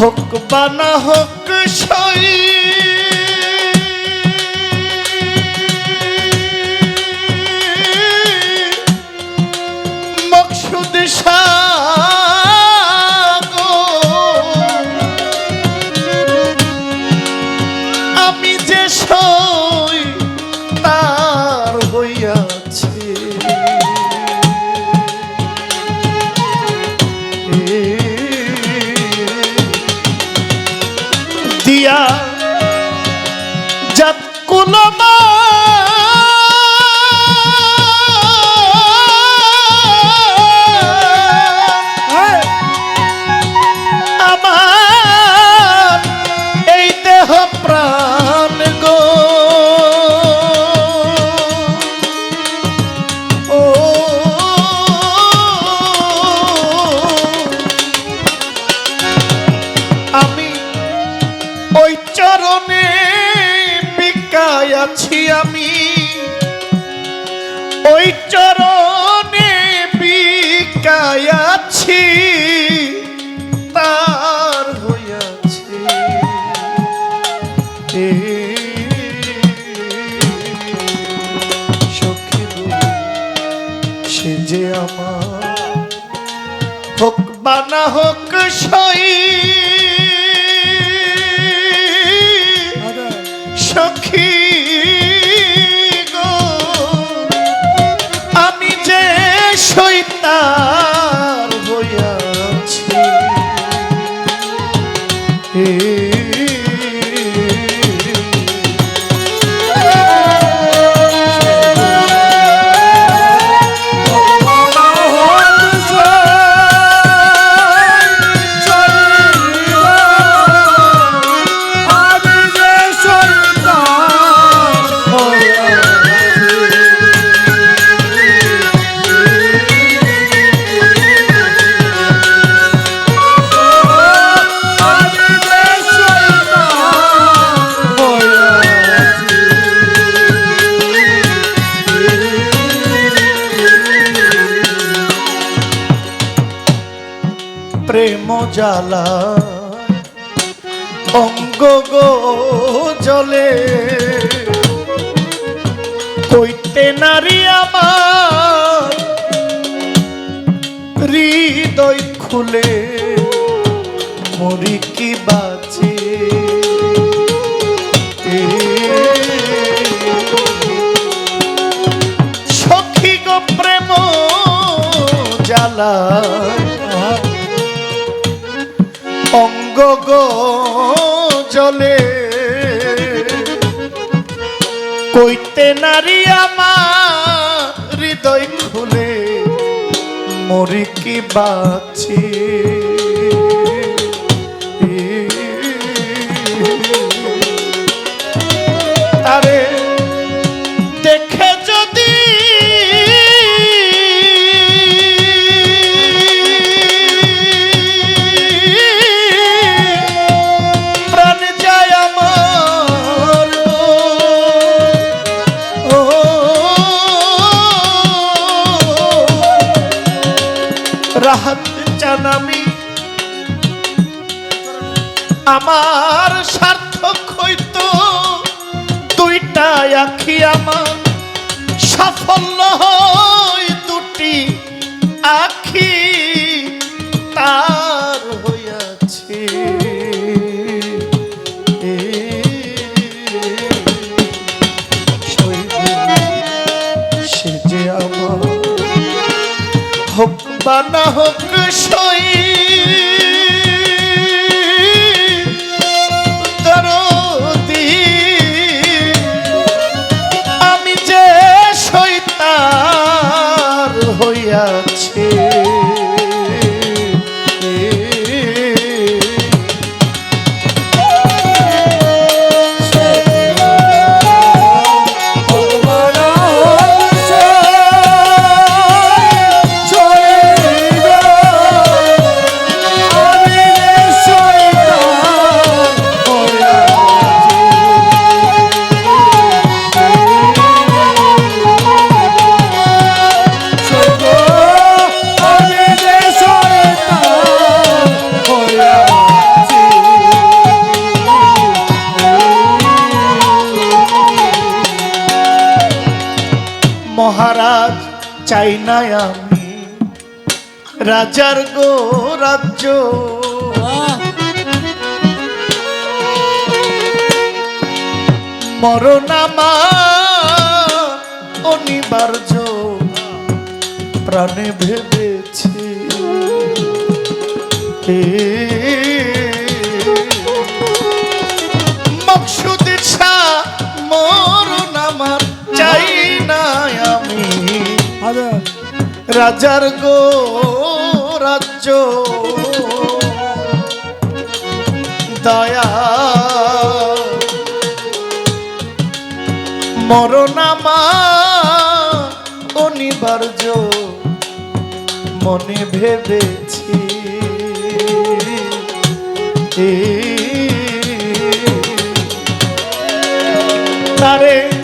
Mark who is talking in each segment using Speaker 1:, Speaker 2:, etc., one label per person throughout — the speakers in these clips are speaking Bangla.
Speaker 1: হোক বানা হোক সই। আছি আমি। ওই চরণে বিকায় আছি তার হইয়াছে। সখী সে যে আমার হোক বানা হোক সই সৈতার হইয়াছি। জ্বালা। অঙ্গ গো জলে, কইতে নারী আমার হৃদয় খুলে, মরি কি বাঁচে? সখী গো প্রেম জ্বালা। গো জলে। কইতে নারী আমার হৃদয় খুলে মরি কি বাঁচি? আমার সার্থক হইতো। দুইটা আখি আমার সাফল্য হয়, দুটি আখি তার হইয়াছে। সে যে আমার হোক বা না হোক চাই না আমি। রাজার গো রাজ্য। মরণামা অনিবার্য। প্রাণে ভেবেছি। মকসুদ রাজার গো রাজ্য। দয়া মরণামা অনিবার্য। মনে ভেবেছি। তারে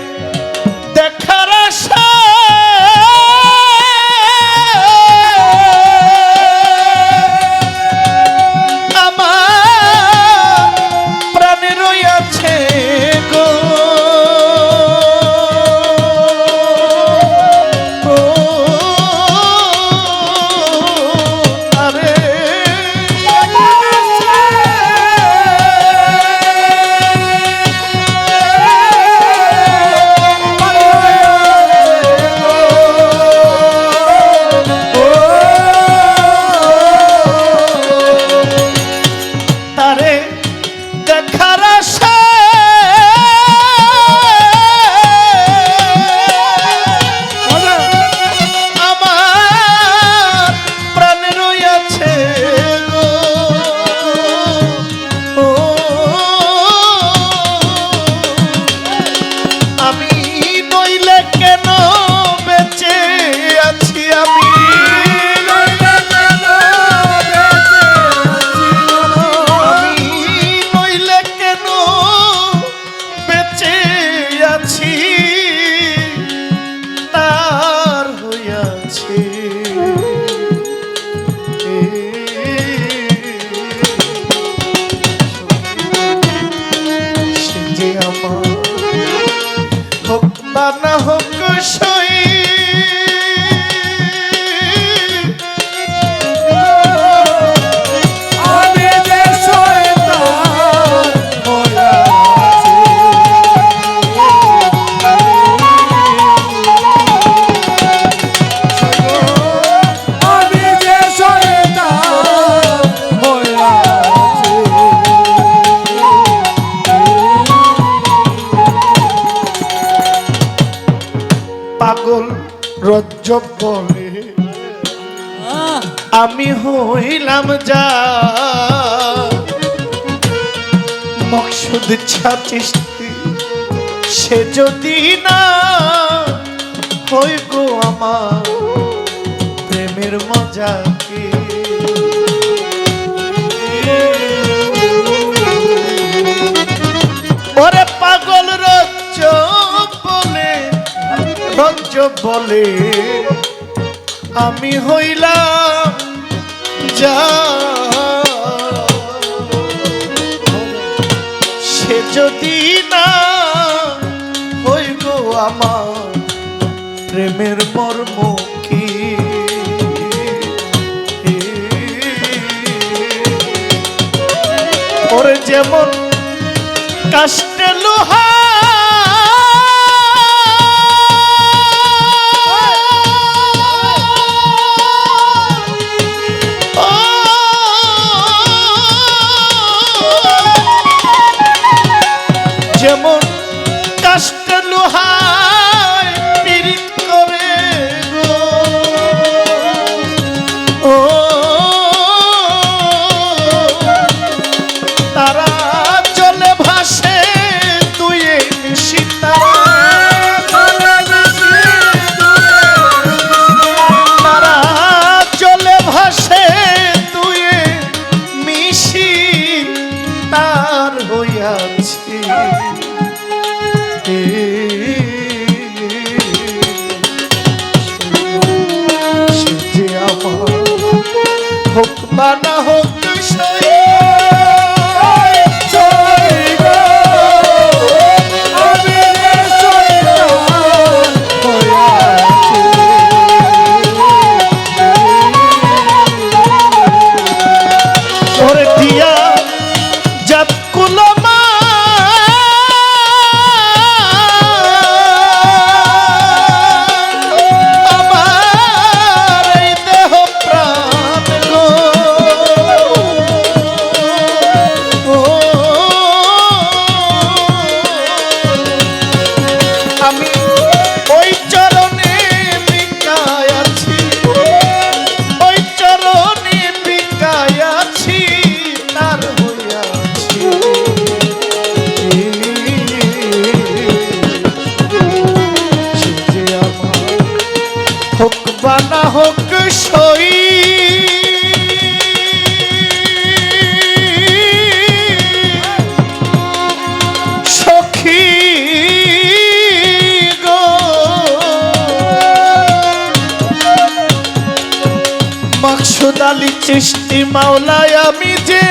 Speaker 1: আমি হইলাম যা। মকসুদ ছাচিস্তি সে যদি না হই গো আমার প্রেমের মজা কি? ওরে পাগল রজ্জ বলে রজ্জ বলে, আমি হইলাম সে যদি না হই গো আমার প্রেমের মর্ম কি ওরে যেমন কাষ্টে লোহা কাষ্ট সৃষ্টি মাওলায় আমি যে